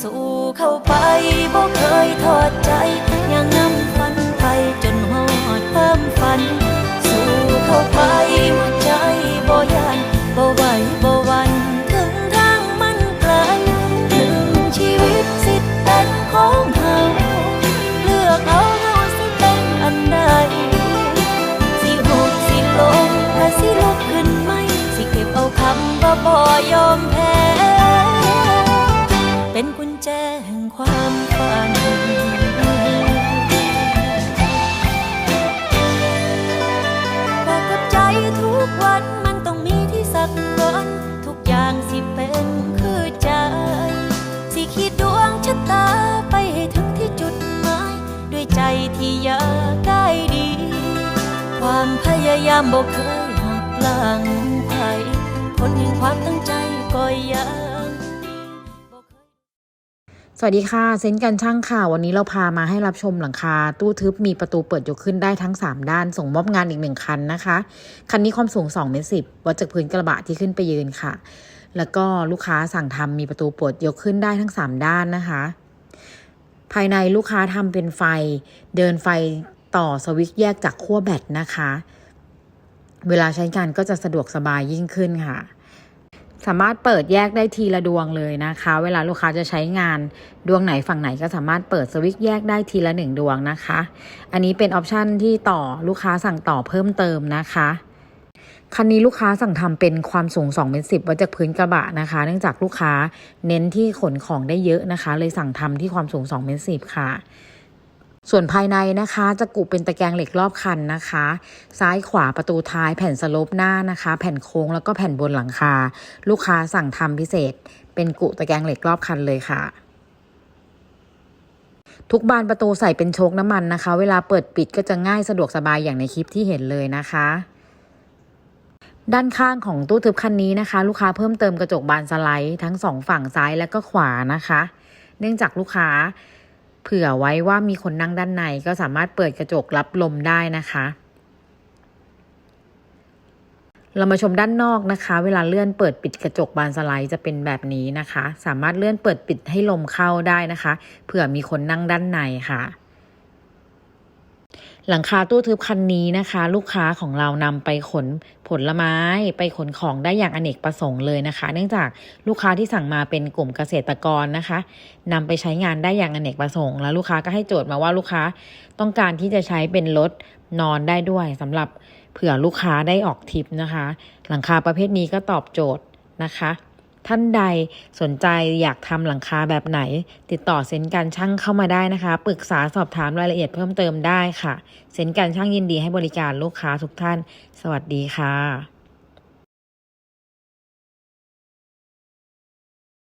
สู้เข้าไปบ่เคยทอดใจยังนำฝันไปจนหอดความฝัน สู้เข้าไปหัวใจบ่ยันบ่ไหวบ่หวันถึงทางมันไกลถึงชีวิตสิเป็นของเฮาเลือกเอาเฮาสิเป็นอันใดสิหุบสิลงและสิลุกขึ้นไหมสิเก็บเอาคำว่าบ่ยอมแพ้ แจแห่งความฝันบอกกับใจทุกวันมันต้องมีที่สักวันทุกอย่างสิเป็นคือใจ สิขีดดวงชะตาไปให้ถึงที่จุดหมาย ด้วยใจที่อยากได้ดี ความพยายามบอกเคยหักหลังใครผลแห่งความตั้ง สวัสดีค่ะ เซนกันช่างค่ะ วันนี้เราพามาให้รับชมหลังคา ตู้ทึบมีประตูเปิดยกขึ้นได้ทั้ง 3 ด้าน ส่งมอบงานอีกหนึ่งคันนะคะ คันนี้ความสูง2เมตรสิวัดจากพื้นกระบะที่ขึ้นไปยืนค่ะ แล้วก็ลูกค้าสั่งทำมีประตูเปิดยกขึ้นได้ทั้ง 3 ด้านนะคะ ภายในลูกค้าทำเป็นไฟ เดินไฟต่อสวิตช์แยกจากขั้วแบตนะคะ เวลาใช้งานก็จะสะดวกสบายยิ่งขึ้นค่ะ สามารถเปิดแยกได้ทีละดวงเลยนะคะ เวลาลูกค้าจะใช้งานดวงไหนฝั่งไหนก็สามารถเปิดสวิตช์แยกได้ทีละหนึ่งดวงนะคะ อันนี้เป็นออปชันที่ต่อลูกค้าสั่งต่อเพิ่มเติมนะคะคันนี้ลูกค้าสั่งทำเป็นความสูง2เมตรสิบวัดจากพื้นกระบะนะคะ เนื่องจากลูกค้าเน้นที่ขนของได้เยอะนะคะ เลยสั่งทำที่ความสูง2เมตรสิบค่ะ ส่วนภายในนะคะจะกุเป็นตะแกรงเหล็กรอบคันนะคะ ซ้ายขวาประตูท้ายแผ่นสโลปหน้านะคะ แผ่นโค้งแล้วก็แผ่นบนหลังคา ลูกค้าสั่งทำพิเศษ เป็นกุตะแกรงเหล็กรอบคันเลยค่ะ ทุกบานประตูใส่เป็นโชคน้ำมันนะคะ เวลาเปิดปิดก็จะง่ายสะดวกสบายอย่างในคลิปที่เห็นเลยนะคะด้านข้างของตู้ทึบคันนี้นะคะ ลูกค้าเพิ่มเติมกระจกบานสไลด์ทั้งสองฝั่งซ้ายและก็ขวานะคะ เนื่องจากลูกค้า เผื่อไว้ว่ามีคนนั่งด้านในก็สามารถเปิดกระจกรับลมได้นะคะ เรามาชมด้านนอกนะคะ เวลาเลื่อนเปิดปิดกระจกบานสไลด์จะเป็นแบบนี้นะคะ สามารถเลื่อนเปิดปิดให้ลมเข้าได้นะคะ เผื่อมีคนนั่งด้านในค่ะ หลังคาตู้ทึบคันนี้นะคะ ลูกค้าของเรานำไปขนผลไม้ไปขนของได้อย่างอเนกประสงค์เลยนะคะ เนื่องจากลูกค้าที่สั่งมาเป็นกลุ่มเกษตรกรนะคะนำไปใช้งานได้อย่างอเนกประสงค์ แล้วลูกค้าก็ให้โจทย์มาว่าลูกค้าต้องการที่จะใช้เป็นรถนอนได้ด้วยสำหรับเผื่อลูกค้าได้ออกทริปนะคะ หลังคาประเภทนี้ก็ตอบโจทย์นะคะ ท่านใดสนใจอยากทำหลังคาแบบไหน ติดต่อเซนการช่างเข้ามาได้นะคะ ปรึกษาสอบถามรายละเอียดเพิ่มเติมได้ค่ะ เซนการช่างยินดีให้บริการลูกค้าทุกท่าน สวัสดีค่ะ